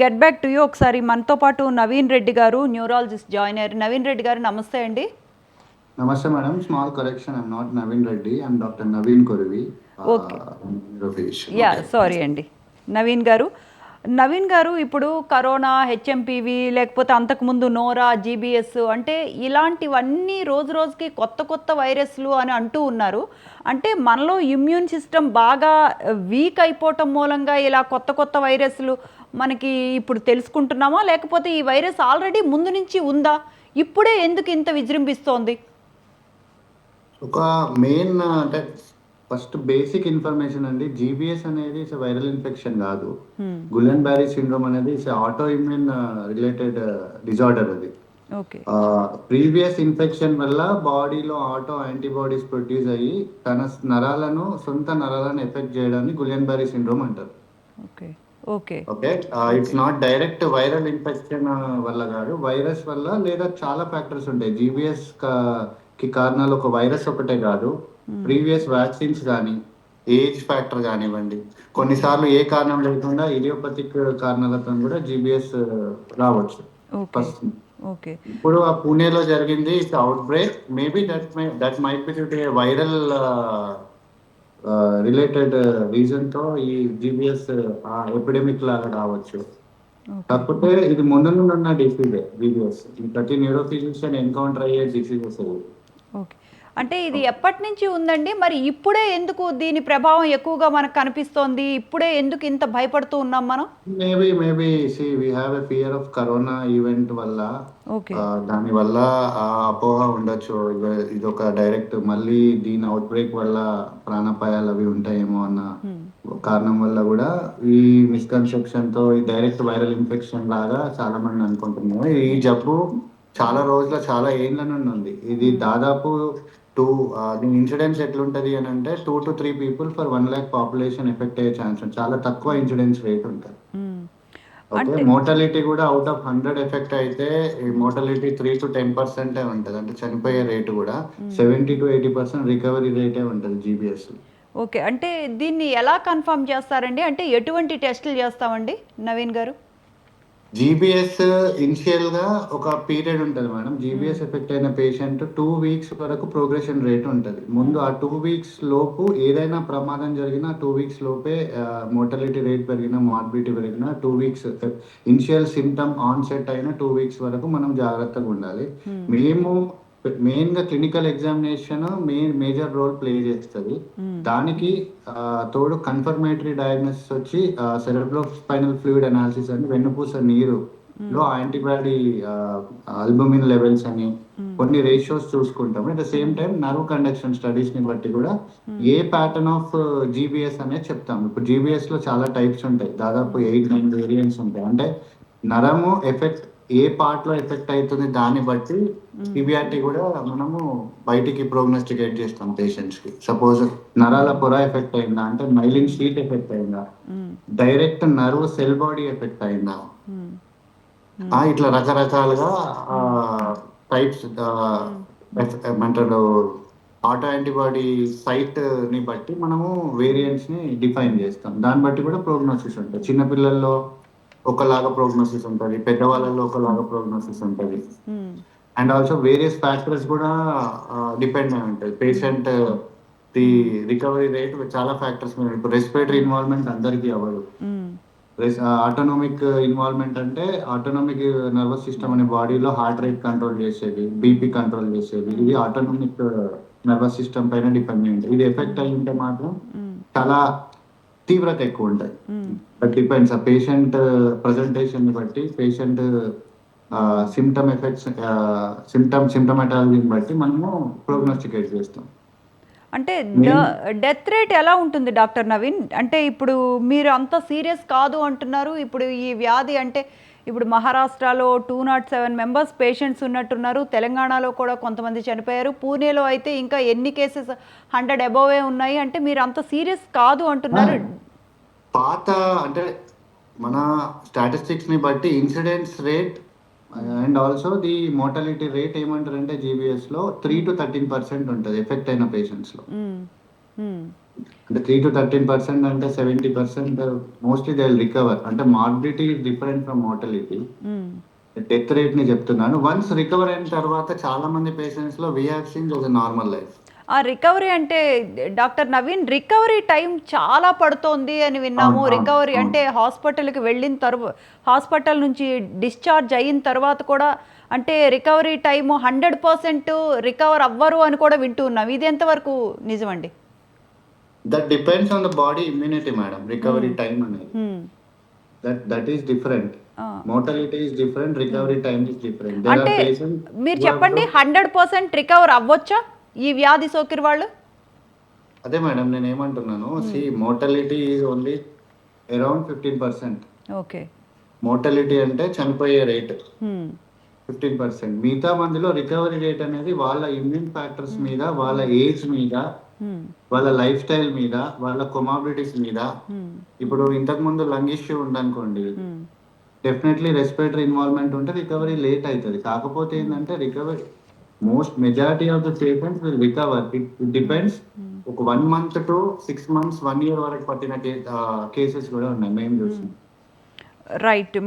Get back to you ఒకసారి. మనతో పాటు నవీన్ రెడ్డి గారు న్యూరాలజిస్ట్ జాయిన్ అయ్యారు. నవీన్ రెడ్డి గారు నమస్తే అండి. నమస్తే madam. Small correction I'm not Naveen Reddy. I'm doctor Naveen Korivi. Ya sorry అండి. నవీన్ గారు. నవీన్ గారు ఇప్పుడు కరోనా హెచ్ఎంపీవి లేకపోతే అంతకుముందు నోరా జీబీఎస్ అంటే ఇలాంటివన్నీ రోజు రోజుకి కొత్త కొత్త వైరస్లు అని అంటూ ఉన్నారు. అంటే మనలో ఇమ్యూన్ సిస్టమ్ బాగా వీక్ అయిపోవటం మూలంగా ఇలా కొత్త కొత్త వైరస్లు మనకి ఇప్పుడు తెలుసుకుంటున్నామా? లేకపోతే ఈ వైరస్ ఆల్రెడీ ముందు నుంచి ఉందా? ఇప్పుడే ఎందుకు ఇంత విజృంభిస్తోంది? ఒక మెయిన్ అంటే ఫస్ట్ బేసిక్ ఇన్ఫర్మేషన్ అండి జీబీఎస్ అనేది ఇట్స్ వైరల్ ఇన్ఫెక్షన్ కాదు. గులెన్ బ్యారీ సిండ్రోమ్ అనేది it's auto immune related disorder అది. ఓకే. ప్రీవియస్ ఇన్ఫెక్షన్ వల్ల బాడీలో ఆటో యాంటీబాడీస్ ప్రొడ్యూస్ అయ్యి తన నరాలను సొంత నరాలను ఎఫెక్ట్ చేయడాన్ని గులెన్ బ్యారీ సిండ్రోమ్ అంటారు. Okay. Okay. It's not direct viral infection వల్ల కాదు. వైరస్ వల్ల లేదా చాలా ఫ్యాక్టర్స్ ఉంటాయి. జీబీఎస్కి కారణాలు ఒక వైరస్ ఒకటే కాదు. ప్రీవియస్ వ్యాక్సిన్స్ కానీ ఏజ్ ఫ్యాక్టర్ కానివ్వండి. కొన్నిసార్లు ఏ కారణం లేకుండా ఇడియోపతిక్ కారణాలతో కూడా జీబీఎస్ రావచ్చు. First okay. ఇప్పుడు ఆ పూణేలో జరిగింది outbreak maybe that my that might be viral related రీజన్తో ఈ జీబీఎస్ ఎపిడెమిక్ లాగా రావచ్చు కాకపోతే ఇది ముందు నుండి ఉన్న డిసీజ్ జీబీఎస్ ప్రతి న్యూరో ఫిజిషియన్ ఎన్కౌంటర్ అయ్యే డిసీజెస్ ఓకే అంటే ఇది ఎప్పటి నుంచి ఉందండి? మరి ఇప్పుడే ఎందుకు దీని ప్రభావం ఎక్కువగా మనకు కనిపిస్తోంది? ఇప్పుడే ఎందుకు ఇంత భయపడుతూ ఉన్నాం మనం? Maybe maybe see we have a fear of corona event వల్ల దాని వల్ల ఆ అపోహ ఉండొచ్చు. ఇది- ఇది ఒక డైరెక్ట్ మళ్ళీ దీని అవుట్ బ్రేక్ వల్ల ప్రాణాపాయాలు అవి ఉంటాయేమో అన్న కారణం వల్ల కూడా ఈ మిస్కన్సెప్షన్తో ఈ డైరెక్ట్ వైరల్ ఇన్ఫెక్షన్ లాగా చాలా మంది అనుకుంటున్నారు. ఈ జబ్బు చాలా రోజుల చాలా ఏళ్ళ నుండి ఉంది. ఇది దాదాపు టూ దీని ఇన్సిడెన్స్ ఎట్లుంటది అని అంటే two to three people for one lakh population effect అయ్యే ఛాన్స్ ఉంది. చాలా తక్కువ ఇన్సిడెన్స్ రేట్ ఉంటుంది. ఓకే అంటే మోటాలిటీ కూడా అవుట్ ఆఫ్ హండ్రెడ్ ఎఫెక్ట్ అయితే ఈ mortality three to ten percent ఉంటుంది. అంటే చనిపోయే రేటు కూడా seventy to eighty percent recovery రేటే ఉంటుంది జీబీఎస్ ఓకే అంటే దీన్ని ఎలా కన్ఫర్మ్ చేస్తారండి? అంటే ఎటువంటి టెస్టులు చేస్తామండి నవీన్ గారు? జీబీఎస్ ఇనిషియల్గా ఒక పీరియడ్ ఉంటుంది మేడం జీబీఎస్ ఎఫెక్ట్ అయిన పేషెంట్ టూ వీక్స్ వరకు ప్రోగ్రెషన్ రేట్ ఉంటుంది. ముందు ఆ టూ వీక్స్ లోపు ఏదైనా ప్రమాదం జరిగినా టూ వీక్స్ లోపే మోటాలిటీ రేట్ పెరిగినా మార్బిలిటీ పెరిగినా two weeks initial symptom onset అయిన టూ వీక్స్ వరకు మనం జాగ్రత్తగా ఉండాలి. మేము మెయిన్గా clinical examination main major role play చేస్తుంది. దానికి తోడు కన్ఫర్మేటరీ డయాగ్నోసిస్ వచ్చి సెరెబ్రో స్పైనల్ ఫ్లూయిడ్ అనాలిసిస్ అని వెన్నుపూస నీరు లో యాంటీబాడీ అల్బుమిన్ లెవెల్స్ అని కొన్ని రేషియోస్ చూసుకుంటాం at the same time nerve conduction స్టడీస్ని బట్టి కూడా ఏ ప్యాటర్న్ ఆఫ్ జీబీఎస్ అనేది చెప్తాం ఇప్పుడు జీబీఎస్లో చాలా టైప్స్ ఉంటాయి. దాదాపు ఎయిట్ నైన్ వేరియంట్స్ ఉంటాయి. అంటే నరము ఎఫెక్ట్ ఏ పార్ట్లో ఎఫెక్ట్ అవుతుంది దాన్ని బట్టి సివియారిటీ కూడా మనము బయటికి ప్రోగ్నోస్టికేట్ చేస్తాం పేషెంట్స్కి. సపోజ్ నరాల పొర ఎఫెక్ట్ అయిందా అంటే మైలిన్ షీట్ ఎఫెక్ట్ అయిందా? Direct nerve cell body effect అయిందా? ఆ, ఇట్లా రకరకాలుగా టైప్స్ ఏమంటారు ఆటో యాంటీబాడీ సైట్ని బట్టి మనము వేరియంట్స్ని డిఫైన్ చేస్తాం. దాన్ని బట్టి కూడా ప్రోగ్నోసిస్ ఉంటుంది చిన్నపిల్లల్లో ఒకలాగా ప్రోగ్నోసిస్ ఉంటుంది. పెద్దవాళ్ళలో ఒకలాగా ప్రోగ్నోసిస్ ఉంటుంది. అండ్ ఆల్సో వేరియస్ ఫ్యాక్టర్స్ కూడా డిపెండ్ అయి ఉంటాయి. పేషెంట్ ది రికవరీ రేట్ చాలా ఫ్యాక్టర్స్ ఇప్పుడు రెస్పిరేటరీ ఇన్వాల్వ్మెంట్ అందరికీ అవ్వదు. ఆటోనామిక్ ఇన్వాల్వ్మెంట్ అంటే ఆటోనామిక్ నర్వస్ సిస్టమ్ అనే బాడీలో హార్ట్ రేట్ కంట్రోల్ చేసేది బీపీ కంట్రోల్ చేసేది. ఇది ఆటోనామిక్ నర్వస్ సిస్టమ్ పైన డిపెండ్ అయి ఉంటుంది. ఇది ఎఫెక్ట్ అయి ఉంటే మాత్రం చాలా తీవ్రత ఎక్కువ ఉంటాయి. డిపెండ్స్ ఆ పేషెంట్ ప్రజెంటేషన్ని బట్టి పేషెంట్ సిమ్టమ్ ఎఫెక్ట్స్ సిమ్టమ్ సిమ్టమాటాలజీని బట్టి మనము ప్రోగ్నోస్టికేట్ చేస్తాం. అంటే డెత్ రేట్ ఎలా ఉంటుంది డాక్టర్ నవీన్? అంటే ఇప్పుడు మీరు అంత సీరియస్ కాదు అంటున్నారు ఇప్పుడు ఈ వ్యాధి అంటే ఇప్పుడు మహారాష్ట్రలో two not seven members patients ఉన్నట్టున్నారు. తెలంగాణలో కూడా కొంతమంది చనిపోయారు. పూణేలో అయితే ఇంకా ఎన్ని కేసెస్ హండ్రెడ్ అబోవే ఉన్నాయి? అంటే మీరు అంత సీరియస్ కాదు అంటున్నారు. పాత అంటే మన స్టాటిస్టిక్స్ని బట్టి incidents rate and also the mortality rate ఏమంటారంటే జీబీఎస్లో త్రీ టు థర్టీన్ పర్సెంట్ ఉంటుంది ఎఫెక్ట్ అయిన పేషెంట్స్లో. అంటే త్రీ టు థర్టీన్ పర్సెంట్ అంటే seventy percent mostly they will recover అంటే morbidity different from mortality. Death రేట్ని చెప్తున్నాను. వన్స్ రికవర్ అయిన తర్వాత చాలా మంది పేషెంట్స్లో we have seen normal life ఆ రికవరీ అంటే డాక్టర్ నవీన్ రికవరీ టైం చాలా పడుతోంది అని విన్నాము. రికవరీ. అంటే హాస్పిటల్కి వెళ్ళిన తర్వాత హాస్పిటల్ నుంచి డిశ్చార్జ్ అయిన తర్వాత కూడా అంటే recovery time hundred percent recover అవ్వరు అని కూడా వింటూ ఉన్నాం ఇది ఎంతవరకు నిజమండి? That depends on the body immunity madam recovery time అనేది. దట్ దట్ ఈస్ డిఫరెంట్ ఆ. Mortality is different recovery time is different అంటే మీరు చెప్పండి హండ్రెడ్ పర్సెంట్ రికవర్ అవ్వచ్చా? ఈ వ్యాధి సోకిన వాళ్ళు? అదే మేడం నేను ఏమంటున్నాను see mortality is only around fifteen percent okay. Mortality అంటే చనిపోయే రేట్. ఫిఫ్టీన్ పర్సెంట్ మిగతా మందిలో రికవరీ రేట్ అనేది వాళ్ళ ఇమ్యూన్ ఫ్యాక్టర్స్ మీద వాళ్ళ ఏజ్ మీద. వాళ్ళ లైఫ్ స్టైల్ మీద వాళ్ళ కొమాబిలిటీస్ మీద. ఇప్పుడు ఇంతకు ముందు లంగ్ ఇష్యూ ఉందనుకోండి డెఫినెట్లీ రెస్పిరేటరీ ఇన్వాల్వ్మెంట్ ఉంటే రికవరీ లేట్ అవుతుంది కాకపోతే ఏంటంటే recovery most majority of the patients will recover it depends ఒక one month to six months one year వరకు పట్టిన కేసెస్ కూడా ఉన్నాయి. మేము చూసి రైట్